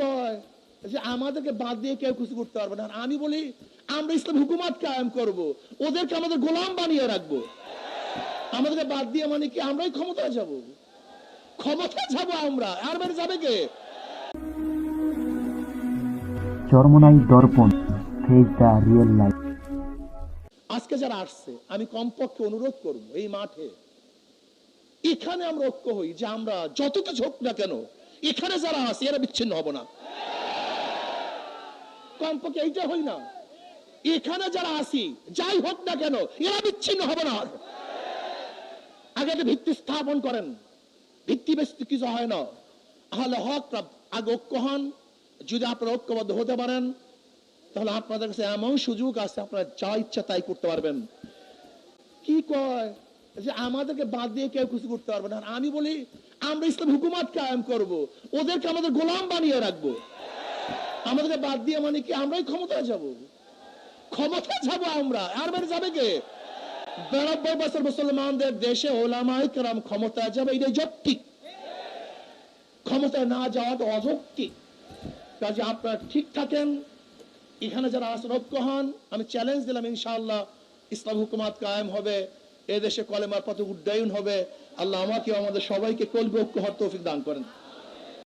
কয় যে আমাদেরকে বাদ দিয়ে কেউ কিছু করতে পারবে না। আমি বলি আমরা ইসলাম হুকুমাত কায়েম করব ওদেরকে আমাদের গোলাম বানিয়ে রাখব। আমাদেরকে বাদ দিয়ে মানে কি আমরাই ক্ষমতায় যাব? ক্ষমতায় যাব আমরা। আর বাইরে যাবে কে? চরমনাই দর্পণ ফেজ দ্য রিয়েল লাইফ আজকে যারা আসছে আমি কমপক্ষে অনুরোধ করব এই মাঠে এখানে আমরা ঐক্য হই যে আমরা যত কিছু হোক না কেন এখানে যারা আছে, এরা বিচ্ছিন্ন হব না। কমপক্ষে এইটা হই না। এখানে যারা আসি যাই হোক না কেন, এরা বিচ্ছিন্ন হবে না। আগে ভিত্তি স্থাপন করেন। ভিত্তি বেশি কিছু হয় না। তাহলে হক আগে ঐক্য হন। যদি আপনারা ঐক্যবদ্ধ হতে পারেন, তাহলে আপনাদের কাছে এমন সুযোগ আছে, আপনারা যা ইচ্ছা তাই করতে পারবেন। কি কয়? যে আমাদেরকে বাদ দিয়ে কেউ কিছু করতে পারবে না। আমি বলি, আমরা ইসলাম হুকুমাত কায়েম করব, ওদেরকে আমাদের গোলাম বানিয়ে রাখব। আমাদেরকে বাদ দিয়ে মানে কি, আমরাই ক্ষমতায় যাব? ক্ষমতায় যাব আমরা। আর বাইরে যাবে কে? বিরানব্বই বছর মুসলমানদের দেশে ওলামাই কেরাম ক্ষমতায় যাবে, এটাই যৌক্তিক। ক্ষমতায় না যাওয়াটা অযৌক্তিক। কাজে আপনারা ঠিক থাকেন। এখানে যারা ঐক্য হন, আমি চ্যালেঞ্জ দিলাম, ইনশাআল্লাহ ইসলাম হুকুমাত কায়েম হবে। এদেশে কলেমার পথে উড্ডয়ন হবে। আল্লাহ আমাকে আমাদের সবাইকে কলবে ঐক্য হওয়ার তৌফিক দান করেন।